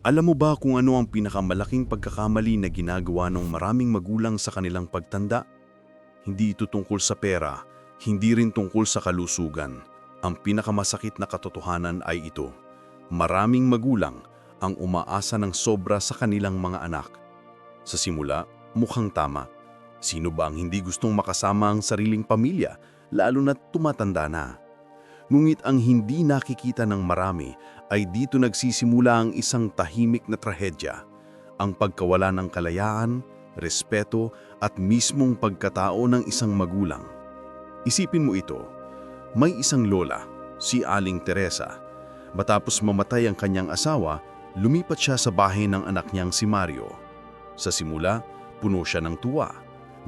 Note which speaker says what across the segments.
Speaker 1: Alam mo ba kung ano ang pinakamalaking pagkakamali na ginagawa ng maraming magulang sa kanilang pagtanda? Hindi ito tungkol sa pera, hindi rin tungkol sa kalusugan. Ang pinakamasakit na katotohanan ay ito. Maraming magulang ang umaasa ng sobra sa kanilang mga anak. Sa simula, mukhang tama. Sino ba ang hindi gustong makasama ang sariling pamilya, lalo na tumatanda na? Ngunit ang hindi nakikita ng marami ay dito nagsisimula ang isang tahimik na trahedya, ang pagkawala ng kalayaan, respeto at mismong pagkatao ng isang magulang. Isipin mo ito, may isang lola, si Aling Teresa. Matapos mamatay ang kanyang asawa, lumipat siya sa bahay ng anak niyang si Mario. Sa simula, puno siya ng tuwa.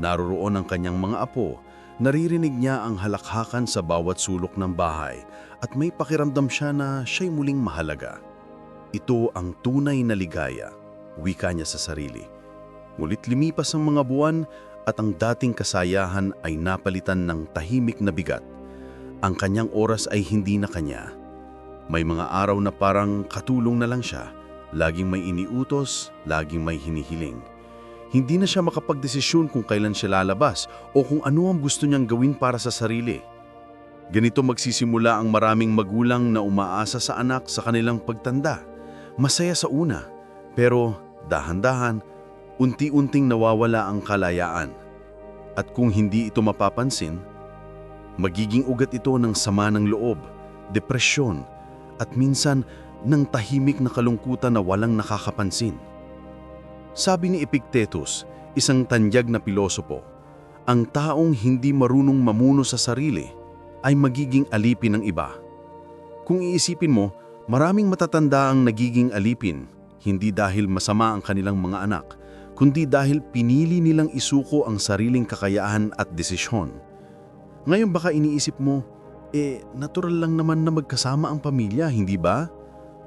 Speaker 1: Naroroon ang kanyang mga apo Naririnig niya ang halakhakan sa bawat sulok ng bahay at may pakiramdam siya na siya'y muling mahalaga. Ito ang tunay na ligaya, wika niya sa sarili. Ngulit lumipas ang mga buwan at ang dating kasayahan ay napalitan ng tahimik na bigat. Ang kanyang oras ay hindi na kanya. May mga araw na parang katulong na lang siya, laging may iniutos, laging may hinihiling. Hindi na siya makapagdesisyon kung kailan siya lalabas o kung ano ang gusto niyang gawin para sa sarili. Ganito magsisimula ang maraming magulang na umaasa sa anak sa kanilang pagtanda. Masaya sa una, pero dahan-dahan, unti-unting nawawala ang kalayaan. At kung hindi ito mapapansin, magiging ugat ito ng sama ng loob, depresyon, at minsan ng tahimik na kalungkutan na walang nakakapansin. Sabi ni Epictetus, isang tanyag na pilosopo, ang taong hindi marunong mamuno sa sarili ay magiging alipin ng iba. Kung iisipin mo, maraming matatanda ang nagiging alipin, hindi dahil masama ang kanilang mga anak, kundi dahil pinili nilang isuko ang sariling kakayahan at desisyon. Ngayon baka iniisip mo, eh natural lang naman na magkasama ang pamilya, hindi ba?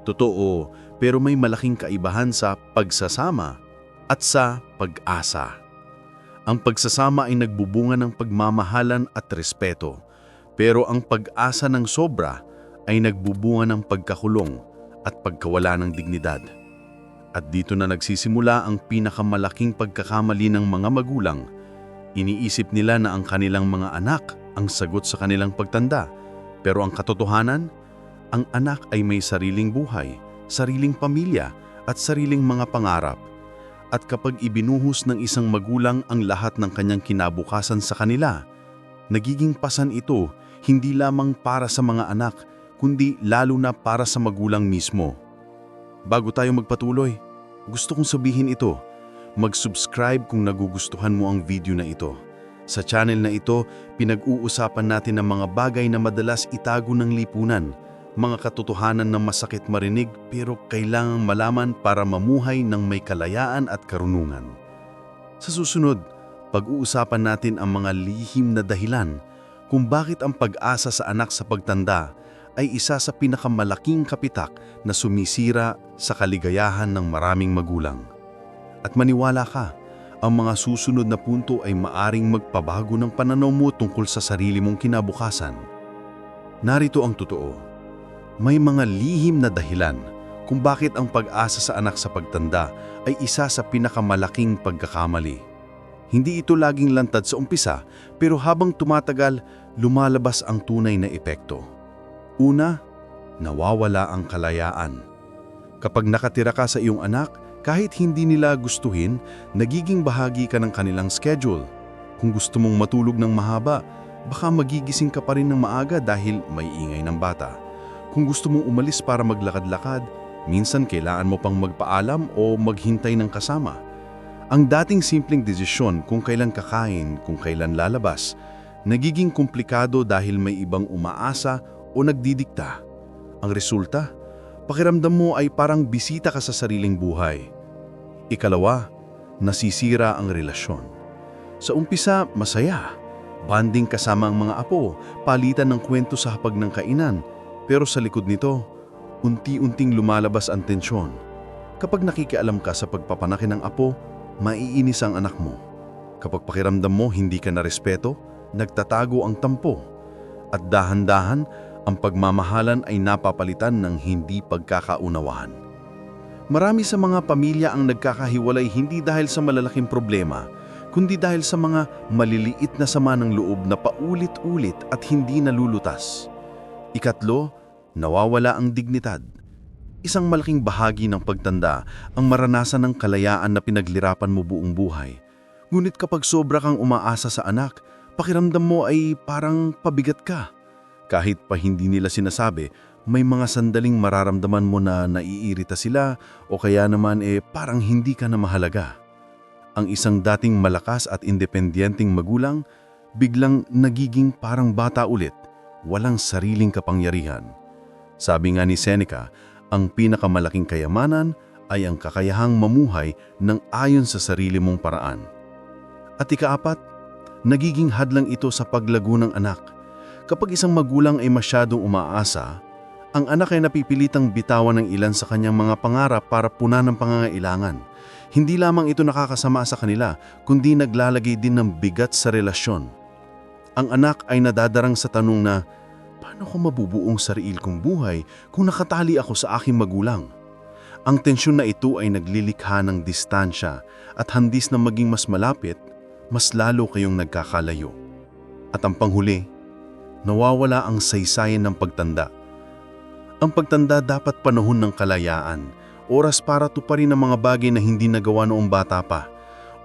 Speaker 1: Totoo, pero may malaking kaibahan sa pagsasama at sa pag-asa. Ang pagsasama ay nagbubunga ng pagmamahalan at respeto, pero ang pag-asa ng sobra ay nagbubunga ng pagkakulong at pagkawala ng dignidad. At dito na nagsisimula ang pinakamalaking pagkakamali ng mga magulang. Iniisip nila na ang kanilang mga anak ang sagot sa kanilang pagtanda, pero ang katotohanan, ang anak ay may sariling buhay, sariling pamilya at sariling mga pangarap at kapag ibinuhos ng isang magulang ang lahat ng kanyang kinabukasan sa kanila, nagiging pasan ito hindi lamang para sa mga anak, kundi lalo na para sa magulang mismo. Bago tayo magpatuloy, gusto kong sabihin ito, mag-subscribe kung nagugustuhan mo ang video na ito. Sa channel na ito, pinag-uusapan natin ang mga bagay na madalas itago ng lipunan, mga katotohanan na masakit marinig pero kailangang malaman para mamuhay ng may kalayaan at karunungan. Sa susunod, pag-uusapan natin ang mga lihim na dahilan kung bakit ang pag-asa sa anak sa pagtanda ay isa sa pinakamalaking kapitak na sumisira sa kaligayahan ng maraming magulang. At maniwala ka, ang mga susunod na punto ay maaring magpabago ng pananaw mo tungkol sa sarili mong kinabukasan. Narito ang totoo may mga lihim na dahilan kung bakit ang pag-asa sa anak sa pagtanda ay isa sa pinakamalaking pagkakamali. Hindi ito laging lantad sa umpisa pero habang tumatagal, lumalabas ang tunay na epekto. Una, nawawala ang kalayaan. Kapag nakatira ka sa iyong anak, kahit hindi nila gustuhin, nagiging bahagi ka ng kanilang schedule. Kung gusto mong matulog ng mahaba, baka magigising ka pa rin ng maaga dahil may ingay ng bata. Kung gusto mong umalis para maglakad-lakad, minsan kailangan mo pang magpaalam o maghintay ng kasama. Ang dating simpleng desisyon kung kailan kakain, kung kailan lalabas, nagiging komplikado dahil may ibang umaasa o nagdidikta. Ang resulta, pakiramdam mo ay parang bisita ka sa sariling buhay. Ikalawa, nasisira ang relasyon. Sa umpisa, masaya. Banding kasama ang mga apo, palitan ng kwento sa hapag ng kainan, pero sa likod nito, unti-unting lumalabas ang tensyon. Kapag nakikialam ka sa pagpapanaki ng apo, maiinis ang anak mo. Kapag pakiramdam mo hindi ka na respeto, nagtatago ang tampo. At dahan-dahan, ang pagmamahalan ay napapalitan ng hindi pagkakaunawahan. Marami sa mga pamilya ang nagkakahiwalay hindi dahil sa malalaking problema, kundi dahil sa mga maliliit na sama ng loob na paulit-ulit at hindi nalulutas. Ikatlo, nawawala ang dignidad. Isang malaking bahagi ng pagtanda ang maranasan ng kalayaan na pinaglirapan mo buong buhay. Ngunit kapag sobra kang umaasa sa anak, pakiramdam mo ay parang pabigat ka. Kahit pa hindi nila sinasabi, may mga sandaling mararamdaman mo na naiirita sila o kaya naman eh parang hindi ka na mahalaga. Ang isang dating malakas at independenteng magulang, biglang nagiging parang bata ulit, walang sariling kapangyarihan. Sabi nga ni Seneca, ang pinakamalaking kayamanan ay ang kakayahang mamuhay ng ayon sa sarili mong paraan. At ikaapat, nagiging hadlang ito sa paglago ng anak. Kapag isang magulang ay masyadong umaasa, ang anak ay napipilitang bitawan ng ilan sa kanyang mga pangarap para punan ng pangangailangan. Hindi lamang ito nakakasama sa kanila, kundi naglalagay din ng bigat sa relasyon. Ang anak ay nadadarang sa tanong na, paano ko mabubuong sarili kong buhay kung nakatali ako sa aking magulang? Ang tensyon na ito ay naglilikha ng distansya at handis na maging mas malapit, mas lalo kayong nagkakalayo. At ang panghuli, nawawala ang saysayan ng pagtanda. Ang pagtanda dapat panahon ng kalayaan, oras para tuparin ang mga bagay na hindi nagawa noong bata pa.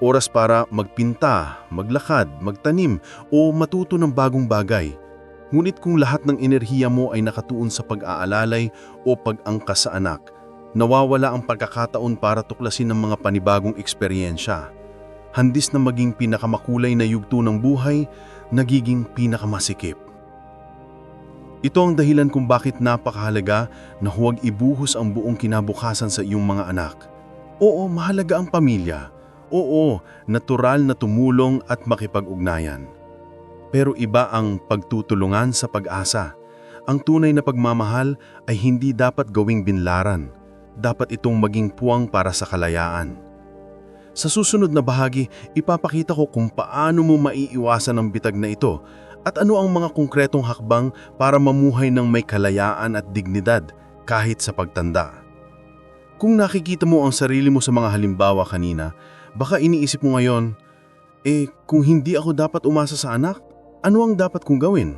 Speaker 1: Oras para magpinta, maglakad, magtanim o matuto ng bagong bagay. Ngunit kung lahat ng enerhiya mo ay nakatuon sa pag-aalalay o pag-angkas sa anak, nawawala ang pagkakataon para tuklasin ng mga panibagong eksperyensya. Handis na maging pinakamakulay na yugto ng buhay, nagiging pinakamasikip. Ito ang dahilan kung bakit napakahalaga na huwag ibuhos ang buong kinabukasan sa iyong mga anak. Oo, mahalaga ang pamilya. Oo, natural na tumulong at makipag-ugnayan. Pero iba ang pagtutulungan sa pag-asa. Ang tunay na pagmamahal ay hindi dapat gawing binlaran. Dapat itong maging puwang para sa kalayaan. Sa susunod na bahagi, ipapakita ko kung paano mo maiiwasan ang bitag na ito at ano ang mga konkretong hakbang para mamuhay ng may kalayaan at dignidad kahit sa pagtanda. Kung nakikita mo ang sarili mo sa mga halimbawa kanina, baka iniisip mo ngayon, eh kung hindi ako dapat umasa sa anak, ano ang dapat kong gawin?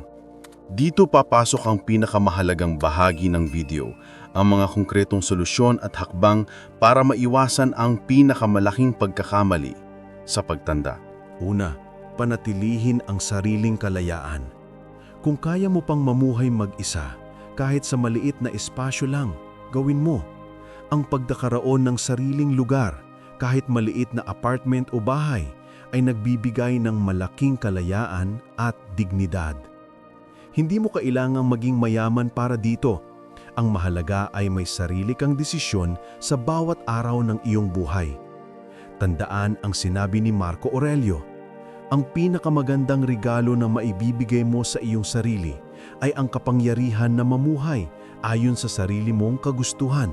Speaker 1: Dito papasok ang pinakamahalagang bahagi ng video, ang mga konkretong solusyon at hakbang para maiwasan ang pinakamalaking pagkakamali sa pagtanda. Una, panatilihin ang sariling kalayaan. Kung kaya mo pang mamuhay mag-isa, kahit sa maliit na espasyo lang, gawin mo. Ang pagdakaroon ng sariling lugar, kahit maliit na apartment o bahay, ay nagbibigay ng malaking kalayaan at dignidad. Hindi mo kailangang maging mayaman para dito. Ang mahalaga ay may sarili kang desisyon sa bawat araw ng iyong buhay. Tandaan ang sinabi ni Marco Aurelio, ang pinakamagandang regalo na maibibigay mo sa iyong sarili ay ang kapangyarihan na mamuhay ayon sa sarili mong kagustuhan.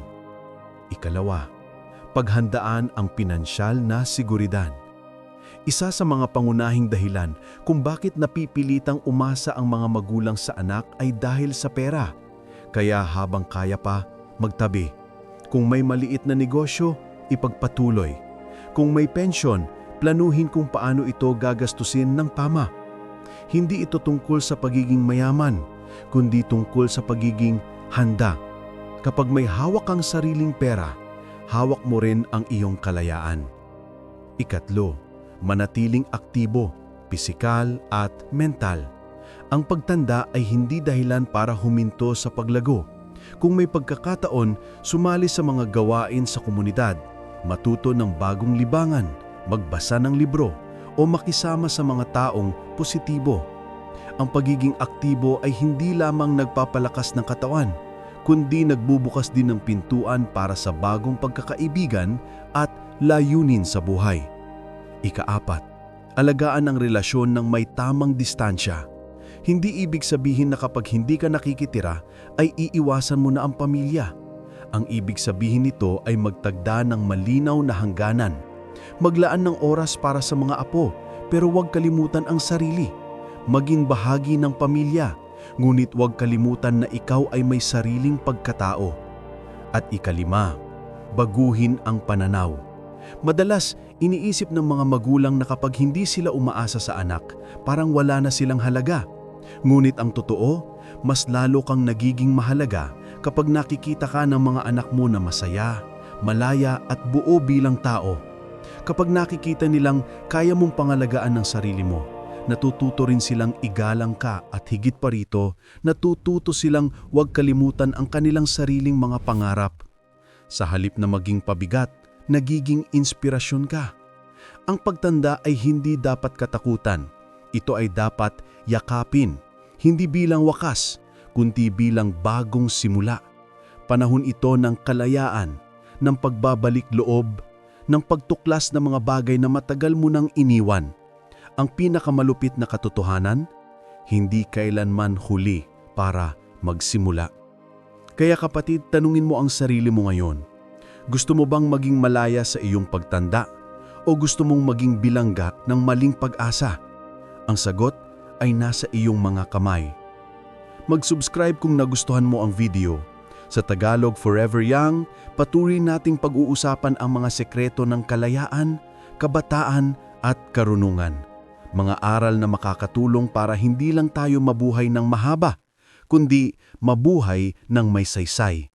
Speaker 1: Ikalawa, paghandaan ang pinansyal na seguridad. Isa sa mga pangunahing dahilan kung bakit napipilitang umasa ang mga magulang sa anak ay dahil sa pera. Kaya habang kaya pa, magtabi. Kung may maliit na negosyo, ipagpatuloy. Kung may pensyon, planuhin kung paano ito gagastusin ng tama. Hindi ito tungkol sa pagiging mayaman, kundi tungkol sa pagiging handa. Kapag may hawak kang sariling pera, hawak mo rin ang iyong kalayaan. Ikatlo, manatiling aktibo, pisikal at mental. Ang pagtanda ay hindi dahilan para huminto sa paglago. Kung may pagkakataon, sumali sa mga gawain sa komunidad, matuto ng bagong libangan, magbasa ng libro, o makisama sa mga taong positibo. Ang pagiging aktibo ay hindi lamang nagpapalakas ng katawan, kundi nagbubukas din ng pintuan para sa bagong pagkakaibigan at layunin sa buhay. Ikaapat, alagaan ang relasyon ng may tamang distansya. Hindi ibig sabihin na kapag hindi ka nakikitira ay iiwasan mo na ang pamilya. Ang ibig sabihin nito ay magtagda ng malinaw na hangganan. Maglaan ng oras para sa mga apo pero huwag kalimutan ang sarili. Maging bahagi ng pamilya, ngunit huwag kalimutan na ikaw ay may sariling pagkatao. At ikalima,
Speaker 2: baguhin ang pananaw. Madalas, iniisip ng mga magulang na kapag hindi sila umaasa sa anak, parang wala na silang halaga. Ngunit ang totoo, mas lalo kang nagiging mahalaga kapag nakikita ka ng mga anak mo na masaya, malaya at buo bilang tao. Kapag nakikita nilang kaya mong pangalagaan ng sarili mo, natututo rin silang igalang ka at higit pa rito, natututo silang huwag kalimutan ang kanilang sariling mga pangarap. Sa halip na maging pabigat, nagiging inspirasyon ka. Ang pagtanda ay hindi dapat katakutan. Ito ay dapat yakapin, hindi bilang wakas, kundi bilang bagong simula. Panahon ito ng kalayaan, ng pagbabalik loob, ng pagtuklas ng mga bagay na matagal mo nang iniwan. Ang pinakamalupit na katotohanan, hindi kailanman huli para magsimula. Kaya kapatid, tanungin mo ang sarili mo ngayon. Gusto mo bang maging malaya sa iyong pagtanda? O gusto mong maging bilangga ng maling pag-asa? Ang sagot ay nasa iyong mga kamay. Mag-subscribe kung nagustuhan mo ang video. Sa Tagalog Forever Young, patuloy nating pag-uusapan ang mga sekreto ng kalayaan, kabataan at karunungan. Mga aral na makakatulong para hindi lang tayo mabuhay ng mahaba, kundi mabuhay ng may saysay.